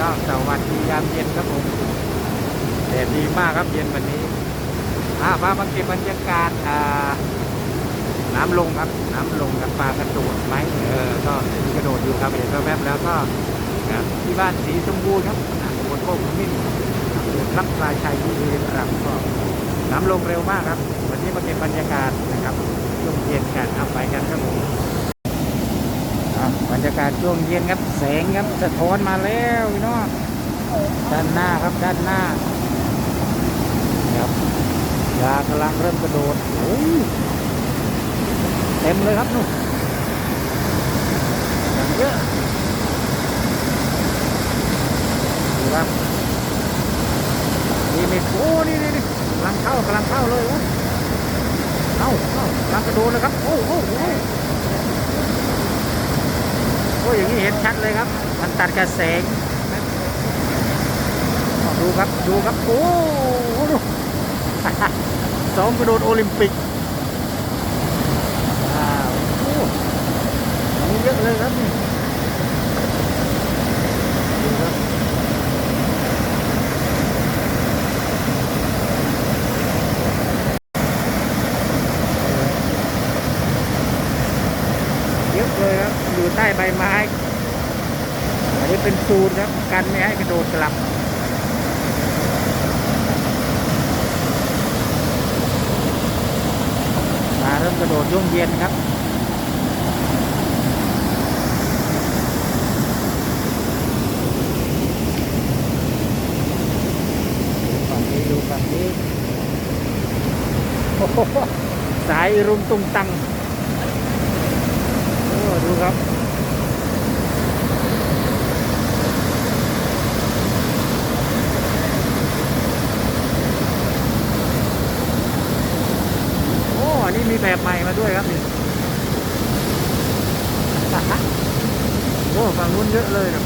ก็สวัสดียามเย็นครับผมแดดดีมากครับเย็นวันนี้อาพามาเก็บบรรยากาศอ่าน้ำลงครับน้ำลงกับปลากระโดดไหมเออก็มีกระโดดอยู่ครับเห็นแวบๆแล้วก็ครับที่บ้านสีชมพูครับบลโคกมิ้นอำเภอพระพลาชัยบุรีรัมก็น้ำลงเร็วมากครับ วันนี้มาเก็บบรรยากาศนะครับช่วงเย็นกันเอาไปกันครับผม บรรยากาศช่วงเย็นครับแสงครับสะท้อนมาแล้วพี่น้องด้านหน้าครับด้านหน้าครับยากำลังเริ่มกระโดดโอ้ยเต็มเลยครับนู่นอย่างเยอะดูครับนี่ม่โอ้นี่นี่นี่กำลังเข้ากำลังเข้าเลยโอ้เข้าเข้ากำลังกระโดดเลยครับโอ้โอ้โอ้ อ้ยอย่างนี้เห็นชัดเลยครับ มันตัดกระแสงดูครับดูครับโอ้ดูซ้อมกระโดดโอลิมปิกว้าวโอ้เยอะเลยครับนี่ดูครับเยอะเลยครับอยู่ใต้ใบไม้ อันนี้เป็นสูตรครับ กันไม่ให้กระโดดกลับมาเริ่มกระโดดย่วงเย็นครับดูฝั่งนี้ดูโอ้โหสายรุมตุงตังโอ้ดูครับ โอ้ อันนี้มีแบบใหม่มาด้วยครับนี่ โอ้ฝั่งนู้นเยอะเลยครับ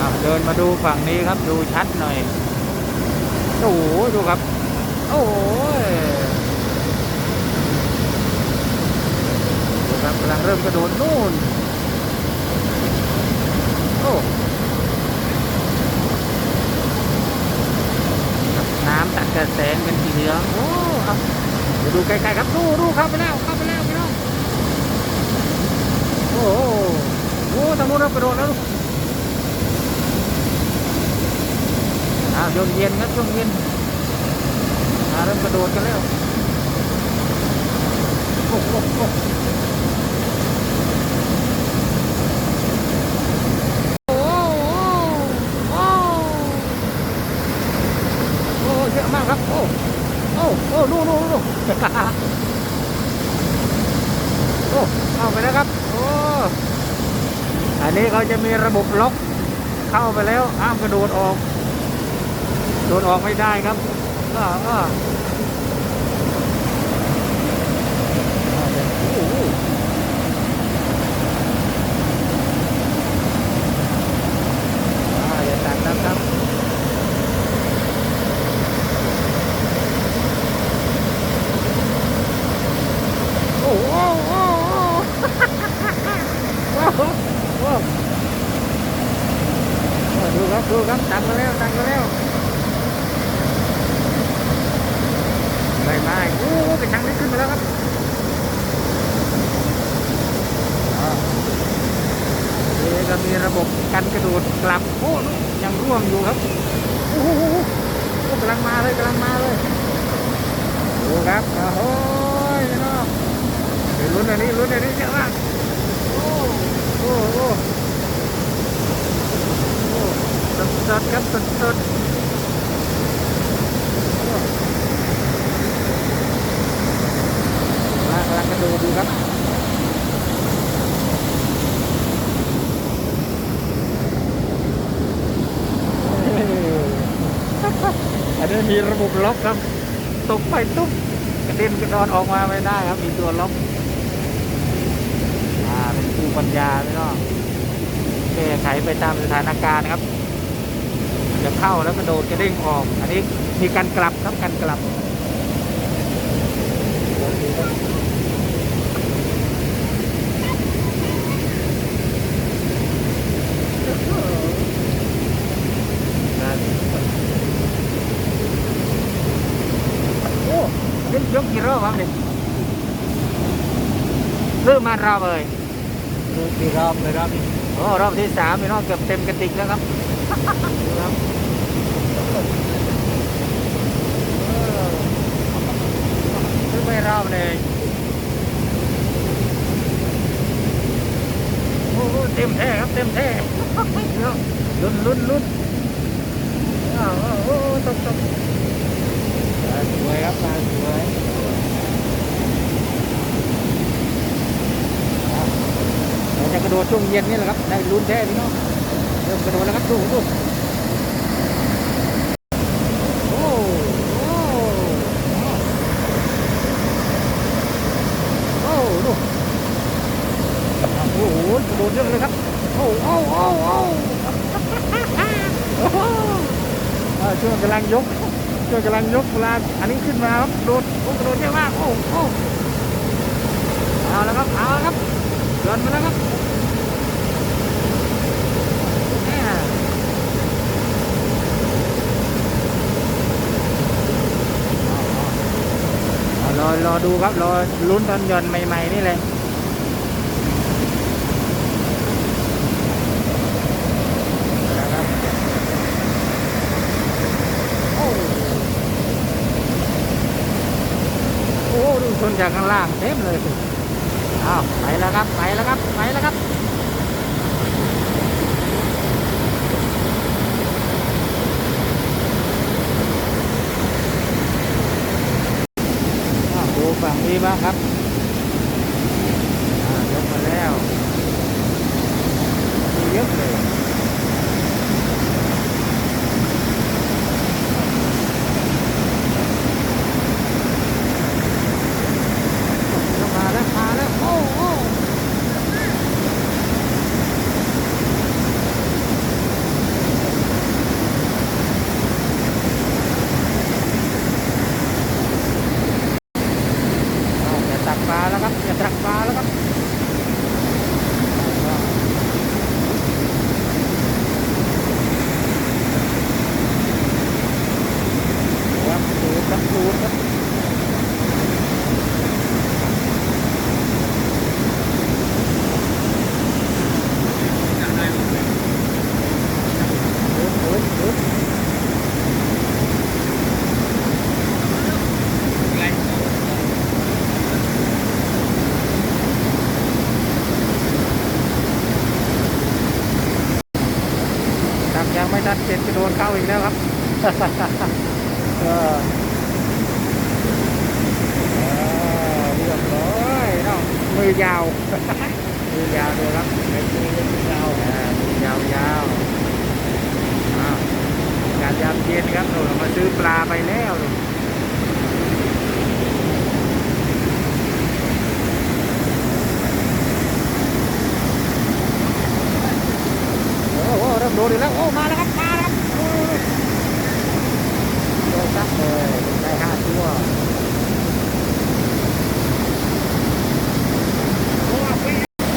อะเดินมาดูฝั่งนี้ครับดูชัดหน่อย โอ้โหดูครับ โอ้โหดูครับกำลังเริ่มกระโดดนู่น โอ้ น้ำตัดกระแสงเป็นสีเหลืองโอ้เอาเดี๋ยวดูใกล้ๆครับดูดูเข้าไปแล้วเข้าไปแล้วพี่น้องโอ้โหโอ้ทางนู้นเรากระโดดแล้วอ้าวช่วงเย็นครับช่วงเย็นอ่าเริ่มกระโดดกันแล้วโอ้โหโอ้โหโอ้โหโอ้โห โอ้เยอะมากครับ โอ้ โอ้ โอ้ดูดูดู โอ้เข้าไปแล้วครับ โอ้ อันนี้เขาจะมีระบบล็อกเข้าไปแล้วห้ามกระโดดออก โดดออกไม่ได้ครับ ก็ก็โอ้โหอ่าอย่าตัดนะครับ โอ้โหโอ้โหโอ้โหโอ้โหโอ้ ดูครับดูครับตังมาแล้วตังมาแล้วใบไม้โอ้หกระชังนี้ขึ้นมาแล้วครับนี่ก็มีระบบกันกระโดดกลับโอ้ยังร่วงอยู่ครับโอ้โหกำลังมาเลยกำลังมาเลยดูครับโอ้โหพี่น้องเดี๋ยวลุ้นอันนี้ลุ้นอันนี้เยอะมากโอ้โอ้โอ้โอ้ สดสดๆครับสดสดๆโอ้กำลังกำลังกระโดดดูครับเฮ้อันนี้มีระบบล็อกครับ ตกไปตุ๊บกระเด็นกระดอนออกมาไม่ได้ครับ มีตัวล็อกอ่าเป็นภูมิปัญญาไม่ต้องแก้ไขไปตามสถานการณ์นะครับ จะเข้าแล้วก็โดดจะเด้งออก อันนี้มีการกลับครับการกลับ โอ้เล่นยกกี่รอบครับเนี่ยเริ่มมารอบเลยกี่รอบเลยรอบนี้โอ้รอบที่สามเป็นรอบเกือบเต็มกระติกแล้วครับ ครับขึ้นไม่รอบเลยโอ้โหเต็มแท้ครับเต็มแท้ลุ้นลุ้นลุ้นอ้าวโอ้โหตกตกปลาสวยครับปลาสวยเราจะกระโดดช่วงเย็นนี่แหละครับ ได้ลุ้นแท้พี่น้อง เริ่มกระโดดแล้วครับดูดูโอ้โอ้โอ้ดูโอ้โหกระโดดเยอะเลยครับ โอ้โอ้โอ้โอ้โอ้โหช่วงกำลังยกช่วงกำลังยกเวลาอันนี้ขึ้นมาครับ โดดโอ้กระโดดเยอะมาก โอ้โอ้เอาแล้วครับ เอาแล้วครับเดินมาแล้วครับ เนี่ยเอา รอรอดูครับรอลุ้นตอนย่อนใหม่ ๆ นี่เลยโอ้โอ้ดูชนจากข้างล่างเต็มเลยอ้าวไปแล้วครับ ไปแล้วครับ ไปแล้วครับ อ้าวดู ฝั่งนี้บ้ากครับอ่ายกมาแล้วมีเยอะเลยยกมาแล้วมาแล้วโอ้โอ้อ้าวจะตักปลาแล้วครับจะตักปลาแล้วครับครับสูดครับสูดครับสูดสูดสูด ตักยังไม่ทันเสร็จก็โดนเข้าอีกแล้วครับ เออเออเรียบร้อยเนาะมือยาว มือยาวเลยครับเป็นมือยาวอ่ามือยาวยาวอ้าวการยามเย็นครับเรามาซื้อปลาไปแล้วลูกโอ้โหเริ่มโดนอีกแล้ว โอ้ มาแล้วครับ มาแล้วครับโอ้โดนซักเลยได้ห้าตัว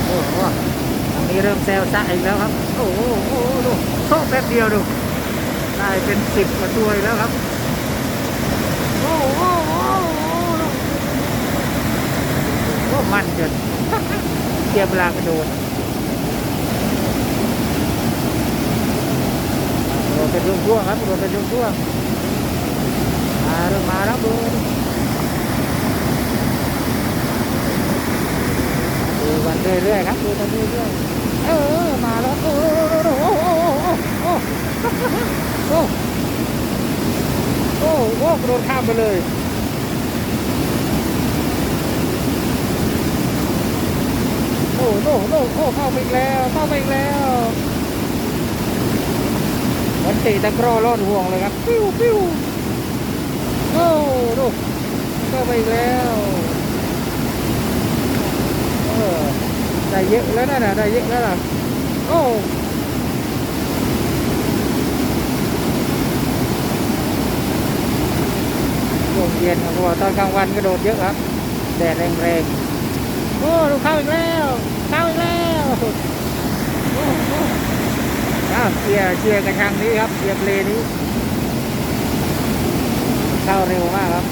โอ้โหอันนี้เริ่มแซวซะอีกแล้วครับ โอ้โหโอ้โหดูโช วได้เป็นสิบกว่าตัวแล้วครับ โอ้โหโอ้โหโอ้มันจนเกียบเวลากระโดดโดนเป็นช่วงๆครับโดนเป็นช่วงๆมาเริ่มมาแล้วดูดูกันเรื่อยๆครับดูกันเรื่อยๆเออมาแล้วโอ้ โอ้โอ้โอ้กระโดดข้ามไปเลยโอ้โหโอ้โหโอ้เข้าไปอีกแล้วเข้าไปอีกแล้วมือนตีตะกร้อรอดห่วงเลยครับปิ้วปิ้วโอ้ดูก็ไปอีกแล้วเออได้เยอะแล้วนะน่ะได้เยอะแล้วล่ะโอ้ เย็นครับอกตอนกลางวันก็โดดเยอะครับ แดดแรงๆ โอ้ดูเข้าอีกแล้ว เข้าอีกแล้วอ้าวเชียร์เชียร์กระชังนี้ครับเชียร์เลนี้ เข้าเร็วมากครับ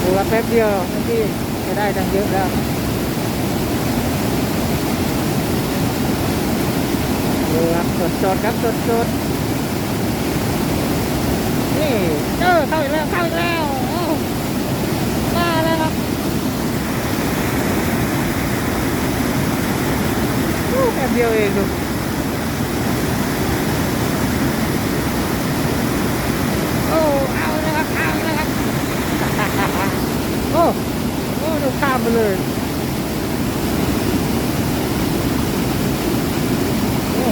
ดูว่าแป๊บเดียวที่จะได้ตังเยอะแล้วดูครับสดๆครับสดๆ เออเข้าอีกแล้วเข้าอีกแล้วมาแล้วครับแป๊บเดียวเองดู โอ้ เอาเลยครับ เอาเลยครับ โอ้ โอ้ดูข้ามไปเลยโอ้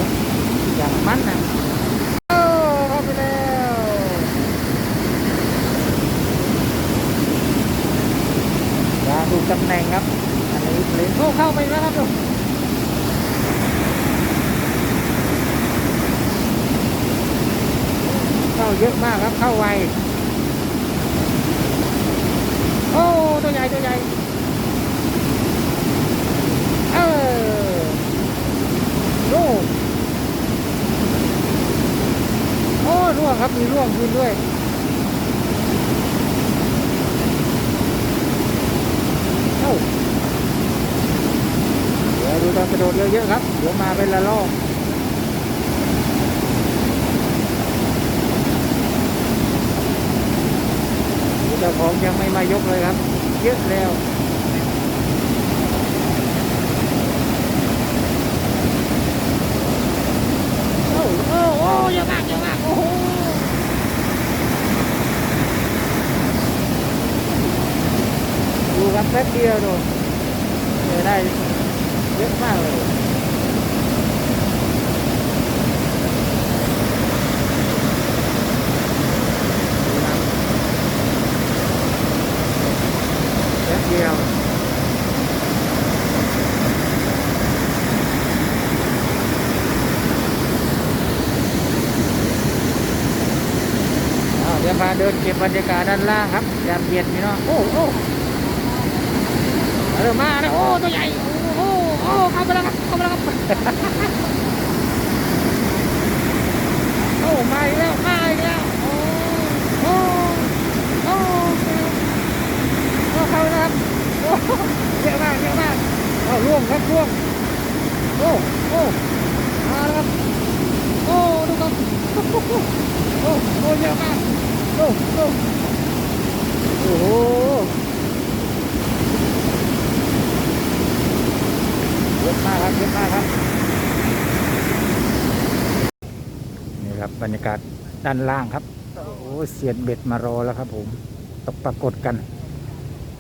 อย่างมันนะโอ้เข้าไปแล้วอย่าดูตำแหน่งครับ อันนี้ เข้าไปแล้วครับดูเข้าเยอะมากครับเข้าไวโอ้ตัวใหญ่ตัวใหญ่เออโอ้โอ้ร่วงครับมีร่วงขึ้นด้วย เอ้าเดี๋ยวดูตอนกระโดดเยอะๆครับเดี๋ยวมาเป็นละลอกเจ้าของยังไม่มายกเลยครับ เยอะแล้วโอ้โอ้โอ้เยอะมากเยอะมากโอ้โหดูครับแป๊บเดียวดูจะได้เยอะมากเลยเดียวเดี๋ยวพาเดินเก็บบรรยากาศด้านล่างครับยามเย็นพี่น้องโอ้โอ้เริ่มมาแล้วโอ้ ตัวใหญ่ โอ้โอ้เข้าไปแล้วครับเข้าไปแล้วครับโอ้มาอีกแล้วมาอีกแล้วโอ้โอ้โอ้เข้าไปแล้วครับโอ้เยอะมากเยอะมากโอ้ร่วงครับร่วงโอ้ โอ้มาแล้วครับ โอ้ดูครับ โอ้ โอ้เยอะมากโอ้โอ้โอ้โหเย อะมากครับเยอะมากครับนี่ครับบรรยากาศด้านล่างครับโอ้เสียดเบ็ดมารอแล้วครับ ผมตกปรากฏกัน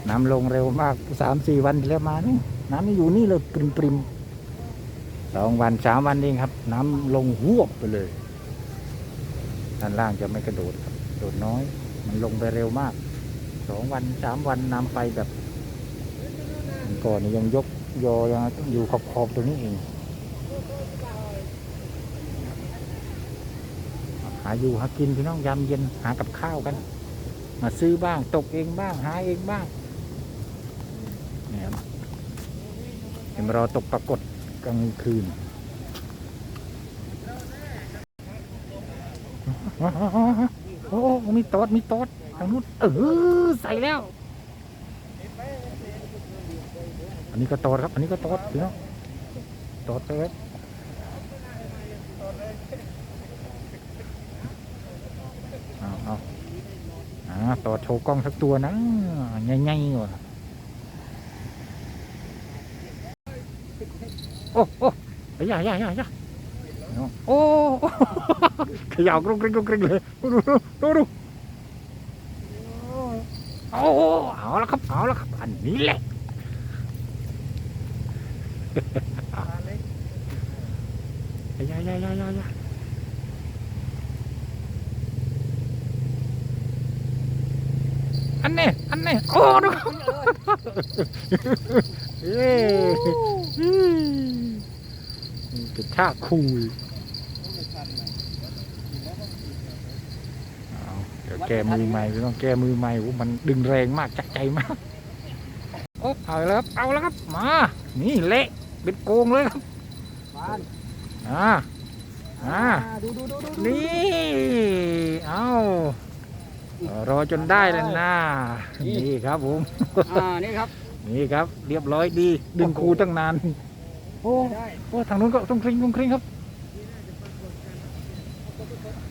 น้ำลงเร็วมากสามสี่วันที่แล้วมานี่น้ำนี่อยู่นี่เลยปริมปริมสองวันสามวันเองครับ น้ำลงหวบไปเลยด้านล่างจะไม่กระโดดครับโดดน้อย มันลงไปเร็วมากสองวันสามวันน้ำไปแบบก่อนนี่ยังยก ยอยังอยู่ขอบขอบๆตรงนี้เองหาอยู่หากินพี่น้องยามเย็นหากับข้าวกัน มาซื้อบ้าง ตกเองบ้าง หาเองบ้างเนี่ยครับเห็นรอตกปรากฏกลางคืนโอ้โหมีต๊ดมีต๊ดทางนู้นเออใส่แล้ว อันนี้ก็ต๊ดครับ อันนี้ก็ต๊ดพี่น้องต๊ดเลยเอาเอาอ่าต๊ดโชว์กล้องสักตัวนะง่ายๆว่ะโอ้โอ้ยย่าอย่าอย่าย่าโอ้ขย่ากรุงกริงกรุงกริงเลยดูดูดูดูโอ้โหเอาละครับเอาละครับอันนี้แหละ ยาอยาอยาอยาอยาอันนี้อันนี้โอ้ดูเย้กระชากคุยเอาเดี๋ยวแก้มือใหม่พี่ต้องแก้มือใหม่โอ้มันดึงแรงมากจักใจมากโอ้เอาแล้วครับเอาแล้วครับมา นี่เละ เป็นโกงเลยครับอ่าอ่าดูดูดูดูนี่เอาโอรอจนได้แล้วนะนี่ครับผมอ่านี่ครับนี่ครับ เรียบร้อยดี ดึงครูตั้งนานโอ้ได้โอ้ทางนู้นก็ต้องคริงต้องคริงครับ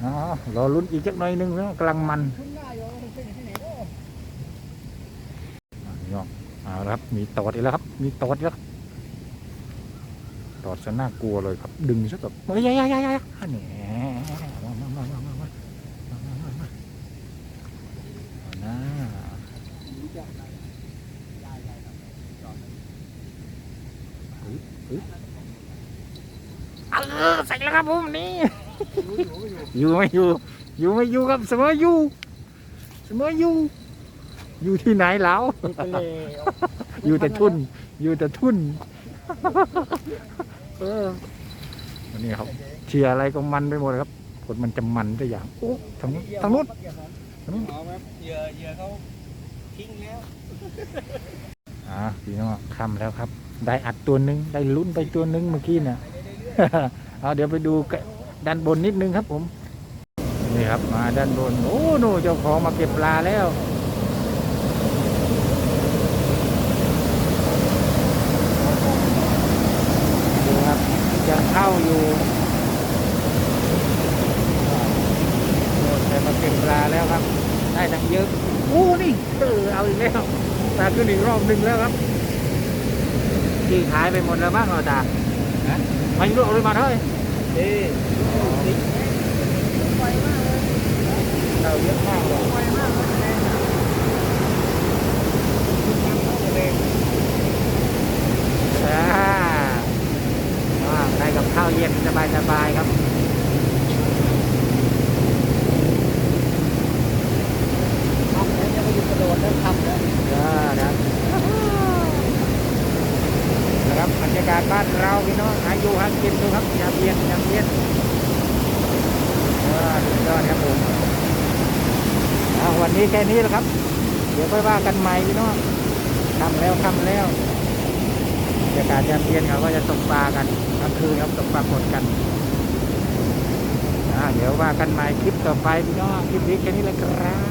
อ๋อรอลุ้นอีกจักหน่อยหนึงแล้วกำลังมันขึ้นได้อยู่มันเป็นที่ไหนเนาะอะนี่ก็เอาละครับ มีตอดอีกแล้วครับ มีตอดอีกแล้ว ดอดซะน่ากลัวเลยครับ ดึงซะแบบเฮ้ยยยยยนี่มามามามามามามาเออใส่แล้วครับผมนี่อยู่ไม่อยู่ อยู่ไม่อยู่ครับเสมออยู่เสมออยู่อยู่ที่ไหนแล้ว อยู่แต่ทุ่น อยู่แต่ทุ่น เอออันนี้ครับ เชียร์อะไรก็มันไปหมดครับผลมันจะมันตัวอย่างโอ้ทางนู้นทางนู้นทางนู้นเอาไหมเหยื่อเหยื่อเขาทิ้งแล้วอ่าพี่น้องคำแล้วครับ ได้อัดตัวหนึงได้ลุ้นไปตัวหนึงเมื่อกี้น่ะเอาเดี๋ยวไปดูกะด้านบนนิดนึงครับผมนี่ครับมาด้านบนโอ้หนูเจ้าของมาเก็บปลาแล้ว ดูครับ ดูแต่มาเก็บปลาแล้วครับ ได้ตั้งเยอะโอ้นี่เออเอาอีกแล้วตาขึ้นอีกรอบหนึ่งแล้วครับที่ขายไปหมดแล้วบ้างเหรอตาฮะมันรู้เอาเลยมาเท่าไหร่เอ๊ะเราเยอะมากเลยอ่า ว้าวได้กับข้าวเย็นสบายๆครับทำแล้วจะไปอยู่กระโดดแล้วทำแล้วก็ครับนะครับบรรยากาศบ้านเราพี่น้องหาอยู่หากินดูครับยามเย็นยามเย็นเออสุดยอดครับผมเอาวันนี้แค่นี้แหละครับ เดี๋ยวค่อยว่ากันใหม่พี่น้องทำแล้วทำแล้ว บรรยากาศยามเย็นเขาก็จะตกปลากันกลางคืนครับตกปลากดกันเดี๋ยวว่ากันใหม่คลิปต่อไปพี่น้องคลิปนี้แค่นี้แหละครับ